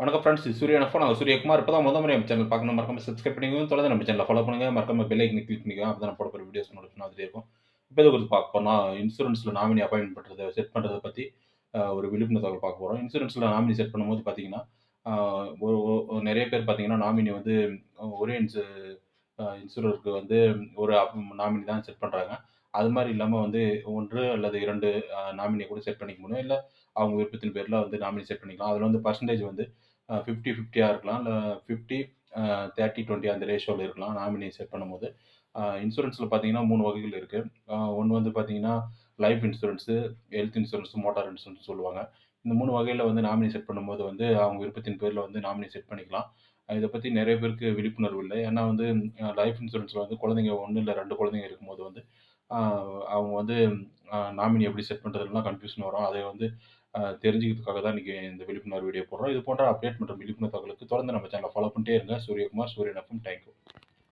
வணக்கம் ஃப்ரெண்ட்ஸ் இது சூரியன் எஃப்ஓ நான் சூரியகுமார். இப்போ தான் முதல் முறை நம்ம சேனல் பார்க்கணும். மறக்காம சப்ஸ்கிரைப் பண்ணிக்கோங்க. தொடர்ந்து நம்ம சேனலை ஃபாலோ பண்ணுங்கள் மறக்காம பெல் ஐக்கனை கிளிக் பண்ணிக்கோங்க. அப்போ தான் நான் போட போகிற வீடியோஸ் நோட்டிஃபிகேஷன் வந்துட்டே இருக்கும். இப்போ இதை குறித்து பார்க்க போனால் இன்சூரன்ஸில் நாமினி அப்பாயின்ட் பண்ணுறது செட் பண்ணுறதை பற்றி ஒரு விழிப்புணர்வு தகவல் பார்க்க போகிறோம் இன்சூரன்ஸில் நாமினி செட் பண்ணும்போது பார்த்தீங்கன்னா ஒரு நிறைய பேர் பார்த்தீங்கன்னா நாமினி வந்து ஒரே இன்சு இன்சூரருக்கு வந்து ஒரு நாமினி தான் செட் பண்ணுறாங்க அது மாதிரி இல்லாமல் வந்து ஒன்று அல்லது இரண்டு நாமினியை கூட செட் பண்ணிக்க முடியும். இல்லை அவங்க விருப்பத்தின் பேரில் வந்து நாமினி செட் பண்ணிக்கலாம். அதில் வந்து பர்சன்டேஜ் வந்து ஃபிஃப்டி ஃபிஃப்டியாக இருக்கலாம். இல்லை ஃபிஃப்டி தேர்ட்டி டுவெண்ட்டி அந்த ரேஷியோவில் இருக்கலாம் நாமினி செட் பண்ணும்போது. இன்சூரன்ஸில் பார்த்தீங்கன்னா மூணு வகைகள் இருக்குது ஒன்று வந்து பார்த்தீங்கன்னா life insurance health insurance motor insurance சொல்லுவாங்க. இந்த மூணு வகையில் வந்து நாமினி செட் பண்ணும்போது வந்து அவங்க விருப்பத்தின் பேரில் வந்து நாமினி செட் பண்ணிக்கலாம். இதை பற்றி நிறைய பேருக்கு விழிப்புணர்வு இல்லை. ஏன்னா வந்து லைஃப் இன்சூரன்ஸில் வந்து குழந்தைங்க ஒன்று இல்லை ரெண்டு குழந்தைங்க இருக்கும்போது வந்து அவங்க வந்து நாமினி எப்படி செட் பண்ணுறதுலாம் கன்ஃபியூஷன் வரும். அதை வந்து தெரிஞ்சுக்கிறதுக்காக தான் இன்றைக்கி இந்த விழிப்புணர்வு வீடியோ போடுறோம். இது போன்ற அப்டேட் மற்றும் விழிப்புணர்வு தகவலுக்கு தொடர்ந்து நம்ம சேனலை ஃபாலோ பண்ணிட்டே இருங்க. சூரியகுமார் சூரியன் எஃப்எம் தேங்க்யூ